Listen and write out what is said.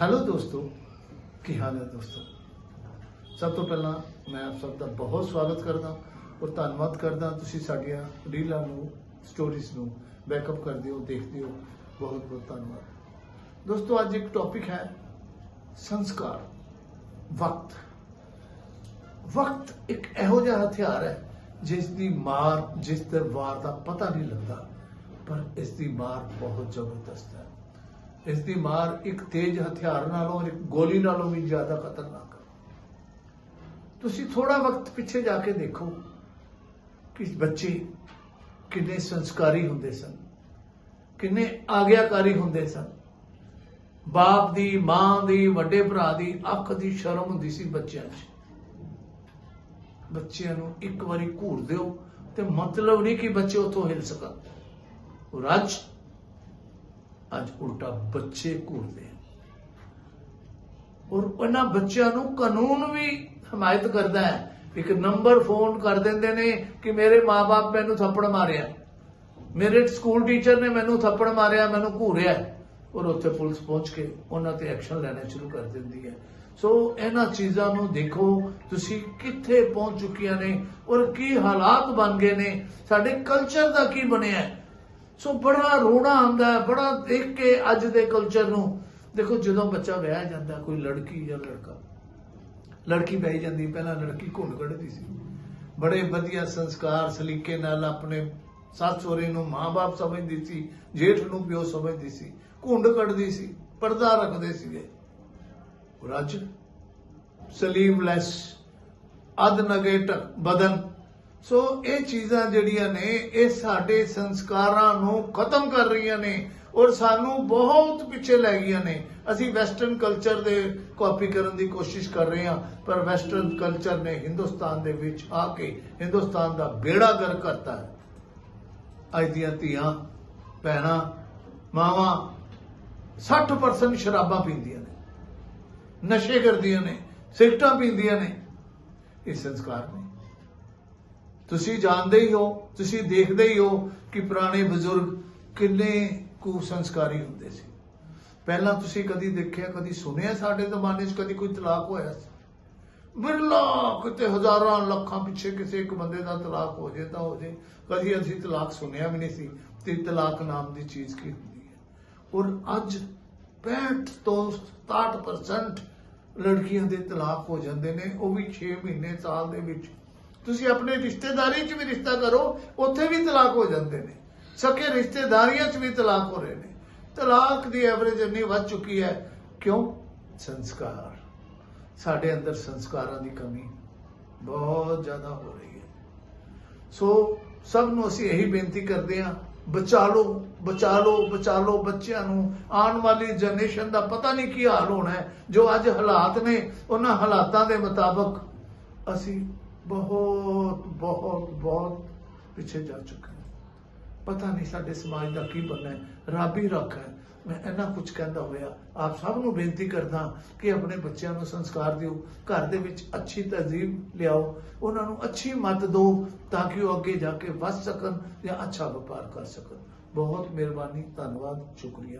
Hello ਦੋਸਤੋ, ਕੀ ਹਾਲ ਹੈ ਦੋਸਤੋ? ਸਭ ਤੋਂ ਪਹਿਲਾਂ ਮੈਂ ਆਪ ਸਭ ਦਾ ਬਹੁਤ ਸਵਾਗਤ ਕਰਦਾ ਔਰ ਧੰਨਵਾਦ ਕਰਦਾ ਤੁਸੀਂ ਸਾਡੀਆਂ ਰੀਲਾਂ ਨੂੰ ਸਟੋਰੀਜ਼ ਨੂੰ ਬੈਕਅਪ ਕਰਦੇ ਹੋ, ਦੇਖਦੇ ਹੋ। ਬਹੁਤ ਬਹੁਤ ਧੰਨਵਾਦ। ਦੋਸਤੋ, ਅੱਜ ਇੱਕ ਟੌਪਿਕ ਹੈ ਸੰਸਕਾਰ, ਵਕਤ। ਵਕਤ ਇੱਕ ਇਹੋ ਜਿਹਾ ਹਥਿਆਰ ਹੈ ਜਿਸ ਦੀ ਮਾਰ ਜਿਸ ਦੇ ਵਾਰ ਦਾ ਪਤਾ ਨਹੀਂ ਲੱਗਦਾ, ਪਰ ਇਸ ਦੀ ਮਾਰ ਬਹੁਤ ਜ਼ਬਰਦਸਤ ਹੈ। ਇਸ ਦੀ ਮਾਰ ਇੱਕ ਤੇਜ਼ ਹਥਿਆਰ ਨਾਲੋਂ ਇੱਕ ਗੋਲੀ ਨਾਲੋਂ ਵੀ ਜ਼ਿਆਦਾ ਖਤਰਨਾਕ ਹੈ। ਤੁਸੀਂ ਥੋੜਾ ਵਕਤ ਪਿੱਛੇ ਜਾ ਕੇ ਦੇਖੋ ਕਿ ਬੱਚੇ ਕਿੰਨੇ ਸੰਸਕਾਰੀ ਹੁੰਦੇ ਸਨ, ਕਿੰਨੇ ਆਗਿਆਕਾਰੀ ਹੁੰਦੇ ਸਨ। ਬਾਪ ਦੀ, ਮਾਂ ਦੀ, ਵੱਡੇ ਭਰਾ ਦੀ ਅੱਖ ਦੀ ਸ਼ਰਮ ਹੁੰਦੀ ਸੀ ਬੱਚਿਆਂ 'ਚ। ਬੱਚਿਆਂ ਨੂੰ ਇੱਕ ਵਾਰੀ ਘੂਰ ਦਿਓ ਤੇ ਮਤਲਬ ਨਹੀਂ ਕਿ ਬੱਚੇ ਉੱਥੋਂ ਹਿਲ ਸਕਣ। ਔਰ ਅੱਜ ਅੱਜ ਉਲਟਾ ਬੱਚੇ ਘੂਰਦੇ ਔਰ ਉਹਨਾਂ ਬੱਚਿਆਂ ਨੂੰ ਕਾਨੂੰਨ ਵੀ ਹਮਾਇਤ ਕਰਦਾ ਹੈ। ਇੱਕ ਨੰਬਰ ਫੋਨ ਕਰ ਦਿੰਦੇ ਨੇ ਕਿ ਮੇਰੇ ਮਾਪੇ ਮੈਨੂੰ ਥੱਪੜ ਮਾਰਿਆ। ਮੇਰੇ ਸਕੂਲ ਟੀਚਰ ਨੇ ਮੈਨੂੰ ਥੱਪੜ ਮਾਰਿਆ, ਮੈਨੂੰ ਘੂਰਿਆ। ਔਰ ਉੱਥੇ ਪੁਲਿਸ ਪਹੁੰਚ ਕੇ ਉਹਨਾਂ ਤੇ ਐਕਸ਼ਨ ਲੈਣਾ ਸ਼ੁਰੂ ਕਰ ਦਿੰਦੀ ਹੈ। ਸੋ ਇਹਨਾਂ ਚੀਜ਼ਾਂ ਨੂੰ ਦੇਖੋ, ਤੁਸੀਂ ਕਿੱਥੇ ਪਹੁੰਚ ਚੁੱਕੀਆਂ ਨੇ ਔਰ ਕੀ ਹਾਲਾਤ ਬਣ ਗਏ ਨੇ। ਸਾਡੇ ਕਲਚਰ ਦਾ ਕੀ ਬਣਿਆ ਸੋ ਬੜਾ ਰੋਣਾ ਆਉਂਦਾ ਬੜਾ ਦੇਖ ਕੇ ਅੱਜ ਦੇ ਕਲਚਰ ਨੂੰ। ਦੇਖੋ, ਜਦੋਂ ਬੱਚਾ ਵਿਆਹ ਜਾਂਦਾ, ਕੋਈ ਲੜਕੀ ਜਾਂ ਲੜਕਾ, ਲੜਕੀ ਵਿਆਹੀ ਜਾਂਦੀ, ਪਹਿਲਾਂ ਲੜਕੀ ਘੁੰਡ ਕੱਢਦੀ ਸੀ। ਬੜੇ ਵਧੀਆ ਸੰਸਕਾਰ, ਸਲੀਕੇ ਨਾਲ ਆਪਣੇ ਸੱਸ ਸਹੁਰੇ ਨੂੰ ਮਾਂ-ਬਾਪ ਸਮਝਦੀ ਸੀ, ਜੇਠ ਨੂੰ ਪਿਓ ਸਮਝਦੀ ਸੀ, ਘੁੰਡ ਕੱਢਦੀ ਸੀ, ਪਰਦਾ ਰੱਖਦੇ ਸੀਗੇ। ਔਰ ਅੱਜ ਸਲੀਵਲੈਸ ਅਧ ਨਗੇ ਬਦਨ ਸੋ ਇਹ ਚੀਜ਼ਾਂ ਜਿਹੜੀਆਂ ਨੇ, ਇਹ ਸਾਡੇ ਸੰਸਕਾਰਾਂ ਨੂੰ ਖਤਮ ਕਰ ਰਹੀਆਂ ਨੇ ਔਰ ਸਾਨੂੰ ਬਹੁਤ ਪਿੱਛੇ ਲੈ ਗਈਆਂ ਨੇ। ਅਸੀਂ ਵੈਸਟਰਨ ਕਲਚਰ ਦੇ ਕਾਪੀ ਕਰਨ ਦੀ ਕੋਸ਼ਿਸ਼ ਕਰ ਰਹੇ ਹਾਂ, ਪਰ ਵੈਸਟਰਨ ਕਲਚਰ ਨੇ ਹਿੰਦੁਸਤਾਨ ਦੇ ਵਿੱਚ ਆ ਕੇ ਹਿੰਦੁਸਤਾਨ ਦਾ ਬੇੜਾ ਗਰ ਕਰਤਾ ਹੈ। ਅੱਜ ਦੀਆਂ ਧੀਆਂ, ਭੈਣਾਂ, ਮਾਵਾਂ 60% ਸ਼ਰਾਬਾਂ ਪੀਂਦੀਆਂ ਨੇ, ਨਸ਼ੇ ਕਰਦੀਆਂ ਨੇ, ਸਿਗਰਟਾਂ ਪੀਂਦੀਆਂ ਨੇ। ਇਹ ਸੰਸਕਾਰ ਨੇ। ਤੁਸੀਂ ਜਾਣਦੇ ਹੀ ਹੋ, ਤੁਸੀਂ ਦੇਖਦੇ ਹੀ ਹੋ ਕਿ ਪੁਰਾਣੇ ਬਜ਼ੁਰਗ ਕਿੰਨੇ ਕੁ ਸੰਸਕਾਰੀ ਹੁੰਦੇ ਸੀ। ਪਹਿਲਾਂ ਤੁਸੀਂ ਕਦੀ ਦੇਖਿਆ, ਕਦੀ ਸੁਣਿਆ ਸਾਡੇ ਜ਼ਮਾਨੇ 'ਚ ਕਦੀ ਕੋਈ ਤਲਾਕ ਹੋਇਆ ਸੀ? ਬਿਰਲਾ ਕਿਤੇ ਹਜ਼ਾਰਾਂ ਲੱਖਾਂ ਪਿੱਛੇ ਕਿਸੇ ਇੱਕ ਬੰਦੇ ਦਾ ਤਲਾਕ ਹੋ ਜੇ ਤਾਂ ਹੋ ਜੇ। ਕਦੀ ਅਸੀਂ ਤਲਾਕ ਸੁਣਿਆ ਵੀ ਨਹੀਂ ਸੀ ਤੇ ਤਲਾਕ ਨਾਮ ਦੀ ਚੀਜ਼ ਕੀ ਹੁੰਦੀ ਹੈ? ਔਰ ਅੱਜ 65 ਤੋਂ 67% ਲੜਕੀਆਂ ਦੇ ਤਲਾਕ ਹੋ ਜਾਂਦੇ ਨੇ, ਉਹ ਵੀ 6 ਮਹੀਨੇ ਸਾਲ ਦੇ ਵਿੱਚ। ਤੁਸੀਂ ਆਪਣੇ ਰਿਸ਼ਤੇਦਾਰੀ 'ਚ ਵੀ ਰਿਸ਼ਤਾ ਕਰੋ, ਉੱਥੇ ਵੀ ਤਲਾਕ ਹੋ ਜਾਂਦੇ ਨੇ। ਸਕੇ ਰਿਸ਼ਤੇਦਾਰੀਆਂ 'ਚ ਵੀ ਤਲਾਕ ਹੋ ਰਹੇ ਨੇ। ਤਲਾਕ ਦੀ ਐਵਰੇਜ ਇੰਨੀ ਵੱਧ ਚੁੱਕੀ ਹੈ। ਕਿਉਂ? ਸੰਸਕਾਰ। ਸਾਡੇ ਅੰਦਰ ਸੰਸਕਾਰਾਂ ਦੀ ਕਮੀ ਬਹੁਤ ਜ਼ਿਆਦਾ ਹੋ ਰਹੀ ਹੈ। ਸੋ ਸਭ ਨੂੰ ਅਸੀਂ ਇਹੀ ਬੇਨਤੀ ਕਰਦੇ ਹਾਂ ਬਚਾ ਲਓ ਬਚਾ ਲਓ ਬਚਾ ਲਓ ਬੱਚਿਆਂ ਨੂੰ। ਆਉਣ ਵਾਲੀ ਜਨਰੇਸ਼ਨ ਦਾ ਪਤਾ ਨਹੀਂ ਕੀ ਹਾਲ ਹੋਣਾ ਹੈ। ਜੋ ਅੱਜ ਹਾਲਾਤ ਨੇ, ਉਹਨਾਂ ਹਾਲਾਤਾਂ ਦੇ ਮੁਤਾਬਕ ਅਸੀਂ ਬਹੁਤ ਬਹੁਤ ਬਹੁਤ ਪਿੱਛੇ ਜਾ ਚੁੱਕੇ ਹਾਂ। ਪਤਾ ਨਹੀਂ ਸਾਡੇ ਸਮਾਜ ਦਾ ਕੀ ਬਣਨਾ ਹੈ। ਰੱਬ ਹੀ ਰੱਖ ਹੈ। ਮੈਂ ਇੰਨਾ ਕੁਝ ਕਹਿੰਦਾ ਹੋਇਆ। ਆਪ ਸਭ ਨੂੰ ਬੇਨਤੀ ਕਰਦਾ ਕਿ ਆਪਣੇ ਬੱਚਿਆਂ ਨੂੰ ਸੰਸਕਾਰ ਦਿਓ। ਘਰ ਦੇ ਵਿੱਚ ਅੱਛੀ ਤਹਿਜ਼ੀਬ ਲਿਆਓ। ਉਹਨਾਂ ਨੂੰ ਅੱਛੀ ਮੱਤ ਦਿਓ ਤਾਂ ਕਿ ਉਹ ਅੱਗੇ ਜਾ ਕੇ ਵੱਧ ਸਕਣ ਜਾਂ ਅੱਛਾ ਵਪਾਰ ਕਰ ਸਕਣ। ਬਹੁਤ ਮਿਹਰਬਾਨੀ, ਧੰਨਵਾਦ, ਸ਼ੁਕਰੀਆ।